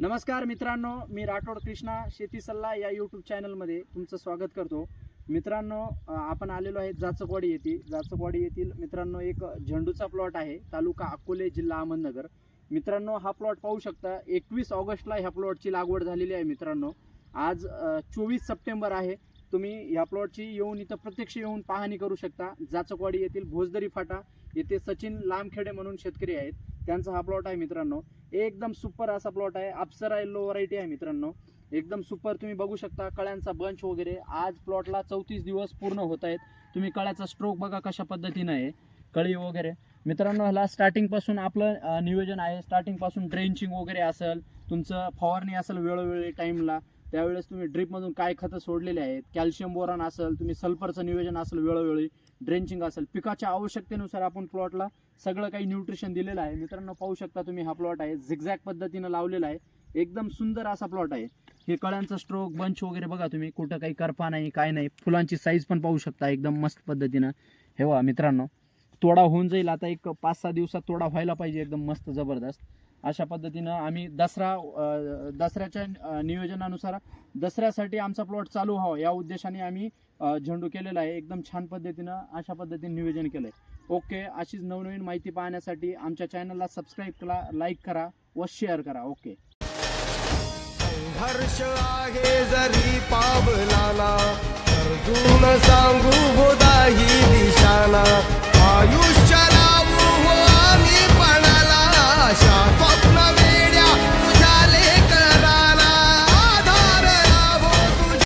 नमस्कार मित्रांनो मी राठोड कृष्णा शेती सल्ला या यूट्यूब चॅनलमध्ये तुमचं स्वागत करतो. मित्रांनो आपण आलेलो आहे जाचकवाडी येथे. जाचकवाडी येथील मित्रांनो एक झेंडूचा प्लॉट आहे तालुका अकोले जिल्हा अहमदनगर. मित्रांनो हा प्लॉट पाहू शकता एकवीस ऑगस्टला ह्या प्लॉटची लागवड झालेली आहे मित्रांनो. आज चोवीस सप्टेंबर आहे. तुम्ही ह्या प्लॉटची येऊन इथं प्रत्यक्ष येऊन पाहणी करू शकता. जाचकवाडी येथील भोजदरी फाटा येथे सचिन लामखेडे म्हणून शेतकरी आहेत. त्यांचा हा प्लॉट आहे मित्रांनो. एकदम सुपर असा प्लॉट आहे. अप्सरा येल्लो व्हरायटी आहे मित्रांनो. एकदम सुपर तुम्ही बघू शकता कळ्यांचा बंच वगैरे. आज प्लॉटला चौतीस दिवस पूर्ण होत आहेत. तुम्ही कळ्याचा स्ट्रोक बघा कशा पद्धतीनं आहे. कळी वगैरे. मित्रांनो ह्याला स्टार्टिंगपासून आपलं नियोजन आहे. स्टार्टिंगपासून ड्रेंचिंग वगैरे असेल तुमचं फवारणी असेल वेळोवेळी टाईमला त्यावेळेस तुम्ही ड्रिपमधून काय खतं सोडलेले आहेत? कॅल्शियम बोरान असेल तुम्ही सल्फरचं नियोजन असेल वेळोवेळी ड्रेंचिंग असेल पिकाच्या आवश्यकतेनुसार आपण प्लॉटला सगळं काही न्यूट्रिशन दिलेलं आहे. मित्रांनो पाहू शकता तुम्ही हा प्लॉट आहे. झिगझॅग पद्धतीनं लावलेला आहे. एकदम सुंदर असा प्लॉट आहे. हे कळ्यांचा स्ट्रोक बंच वगैरे बघा तुम्ही. कुठं काही करपा नाही काय नाही. फुलांची साईज पण पाहू शकता एकदम मस्त पद्धतीनं. हे वा मित्रांनो तोडा होऊन जाईल. आता एक पाच सहा दिवसात तोडा व्हायला पाहिजे. एकदम मस्त जबरदस्त. अशा पद्धतीनं आम्ही दसरा दसऱ्याच्या नियोजनानुसार दसऱ्यासाठी आमचा प्लॉट चालू व्हावा या उद्देशाने आम्ही झेंडू केलेला आहे. एकदम छान पद्धतीनं अशा पद्धतीने नियोजन केलं आहे ओके अशीच नवनवीन माहिती पाहण्यासाठी आमच्या चॅनलला सबस्क्राईब करा लाईक करा व शेअर करा. ओके. हर्ष आहे जरी पावलाना अर्जुन सांगू हो दिशाना आयुष